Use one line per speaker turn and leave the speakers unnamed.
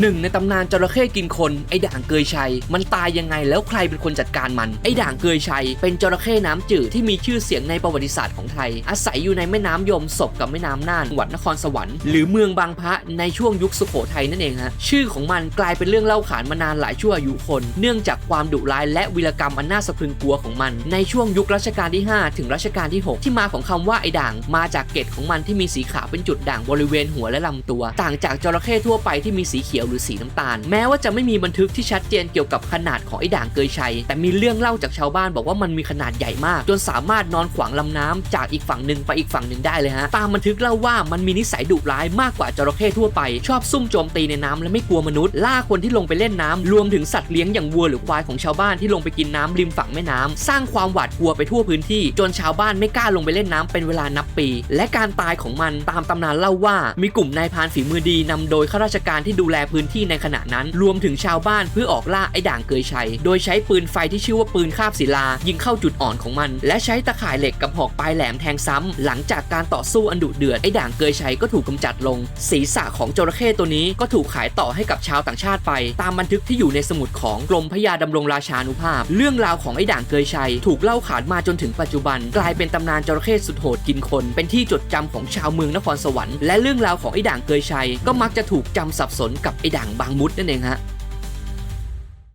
หนึ่งในตำนานจระเข้กินคนไอด่างเกยชัย มันตายยังไงแล้วใครเป็นคนจัดการมันไอด่างเกยชัย เป็นจระเข้น้ำจืดที่มีชื่อเสียงในประวัติศาสตร์ของไทย อาศัยอยู่ในแม่น้ำยมศพกับแม่น้ำน่านจังหวัดนครสวรรค์หรือเมืองบางพระในช่วงยุคสุโขทัยนั่นเองฮะชื่อของมันกลายเป็นเรื่องเล่าขานมานานหลายชั่วอายุคน เนื่องจากความดุร้ายและวีรกรรมอันน่าสะพรึงกลัวของมัน ในช่วงยุครัชกาลที่ 5 ถึงรัชกาลที่ 6 ที่มาของคำว่าไอด่าง มาจากเกล็ดของมันที่มีสีขาวเป็นจุดด่างบริเวณหัวและลำตัว ต่างจากจระเข้ทั่วไปที่มีสีเขียวหรือสีน้ำตาล แม้ว่าจะไม่มีบันทึกที่ชัดเจนเกี่ยวกับขนาดของไอ้ด่างเกยชัย แต่มีเรื่องเล่าจากชาวบ้านบอกว่ามันมีขนาดใหญ่มาก จนสามารถนอนขวางลำน้ำจากอีกฝั่งหนึ่งไปอีกฝั่งหนึ่งได้เลยฮะตามบันทึกเล่าว่ามันมีนิสัยดุร้ายมากกว่าจระเข้ทั่วไป ชอบซุ่มโจมตีในน้ำและไม่กลัวมนุษย์ ล่าคนที่ลงไปเล่นน้ำรวมถึงสัตว์เลี้ยงอย่างวัวหรือควายของชาวบ้านที่ลงไปกินน้ำริมฝั่งแม่น้ำสร้างความหวาดกลัวไปทั่วพื้นที่ จนชาวบ้านไม่กล้าลงไปเล่นน้ำเป็นเวลานับปี และการตายของมันตามตำนานเล่าว่า มีกลุ่มนายพานฝีมือดีนำโดยข้าราชการที่ดูแลพื้นที่ในขณะนั้น รวมถึงชาวบ้านเพื่อออกล่าไอ้ด่างเกยชัย โดยใช้ปืนไฟที่ชื่อว่าปืนคาบศิลา ยิงเข้าจุดอ่อนของมัน และใช้ตะข่ายเหล็กกับหอกปลายแหลมแทงซ้ำหลังจากการต่อสู้อันดุเดือดไอ้ด่างเกยชัยก็ถูกกำจัดลง ศีรษะของจระเข้ตัวนี้ก็ถูกขายต่อให้กับชาวต่างชาติไป ตามบันทึกที่อยู่ในสมุดของกรมพระยาดำรงราชานุภาพ เรื่องราวของไอ้ด่างเกยชัย ถูกเล่าขานมาจนถึงปัจจุบัน กลายเป็นตำนานจระเข้สุดโหดกินคน เป็นที่จดจำของชาวเมืองนครสวรรค์และเรื่องราวของไอ้ด่างเกยชัย ก็มักจะถูกจำสับสนกับไอ้ด่างบางมุดนั่นเองฮะ